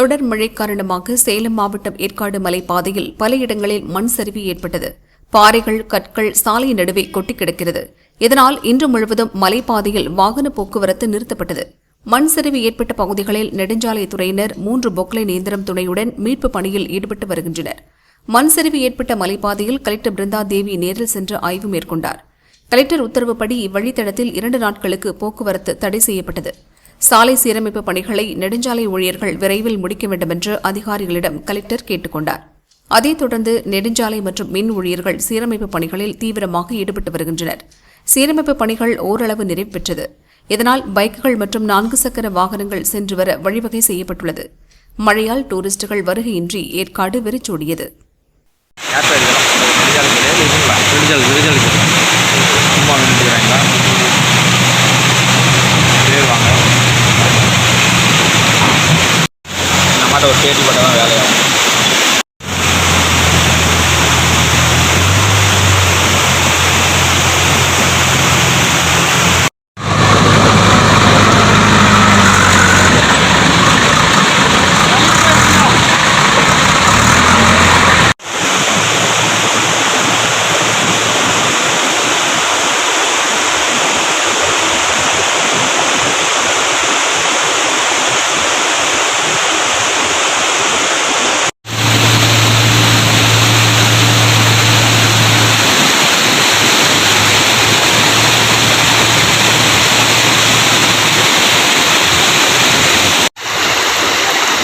தொடர் மழை காரணமாக சேலம் மாவட்டம் ஏற்காடு மலைப்பாதையில் பல இடங்களில் மண் சரிவு ஏற்பட்டது. பாறைகள் கற்கள் சாலை நடுவே கொட்டி கிடக்கிறது. இதனால் இன்று முழுவதும் மலைப்பாதையில் வாகன போக்குவரத்து நிறுத்தப்பட்டது. மண் சரிவு ஏற்பட்ட பகுதிகளில் நெடுஞ்சாலைத்துறையினர் மூன்று பொக்லைன் இயந்திரம் துணையுடன் மீட்பு பணியில் ஈடுபட்டு வருகின்றனர். மண் சரிவு ஏற்பட்ட மலைப்பாதையில் கலெக்டர் பிருந்தா தேவி நேரில் சென்று ஆய்வு மேற்கொண்டார். கலெக்டர் உத்தரவுப்படி இவ்வழித்தடத்தில் இரண்டு நாட்களுக்கு போக்குவரத்து தடை செய்யப்பட்டது. சாலை சீரமைப்பு பணிகளை நெடுஞ்சாலை ஊழியர்கள் விரைவில் முடிக்க வேண்டுமென்று அதிகாரிகளிடம் கலெக்டர் கேட்டுக் கொண்டார். அதைத் தொடர்ந்து நெடுஞ்சாலை மற்றும் மின் ஊழியர்கள் சீரமைப்பு பணிகளில் தீவிரமாக ஈடுபட்டு வருகின்றனர். சீரமைப்பு பணிகள் ஓரளவு நிறைவு பெற்றது. இதனால் பைக்குகள் மற்றும் நான்கு சக்கர வாகனங்கள் சென்று வர வழிவகை செய்யப்பட்டுள்ளது. மழையால் டூரிஸ்டுகள் வருகையின்றி ஏற்காடு வெறிச்சோடியது. நம்மகிட்ட ஒரு பேட்டி போட்டால் தான் வேலையாகும்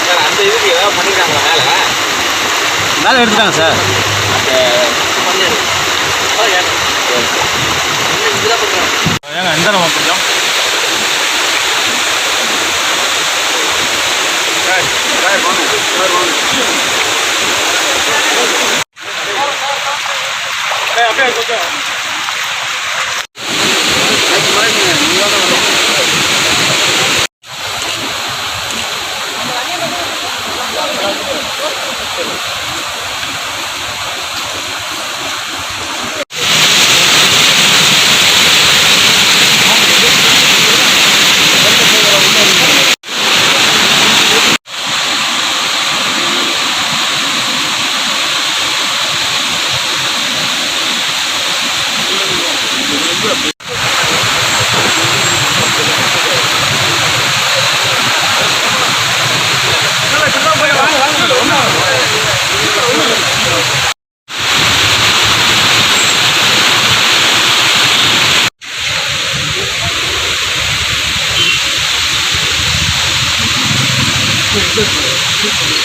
சார் ஏதாவது பண்ணிக்கிறாங்களா மேலே? மேலே எடுத்துட்டாங்க சார். ஏங்க எந்த நம்ம すいません。Christmas. Christmas.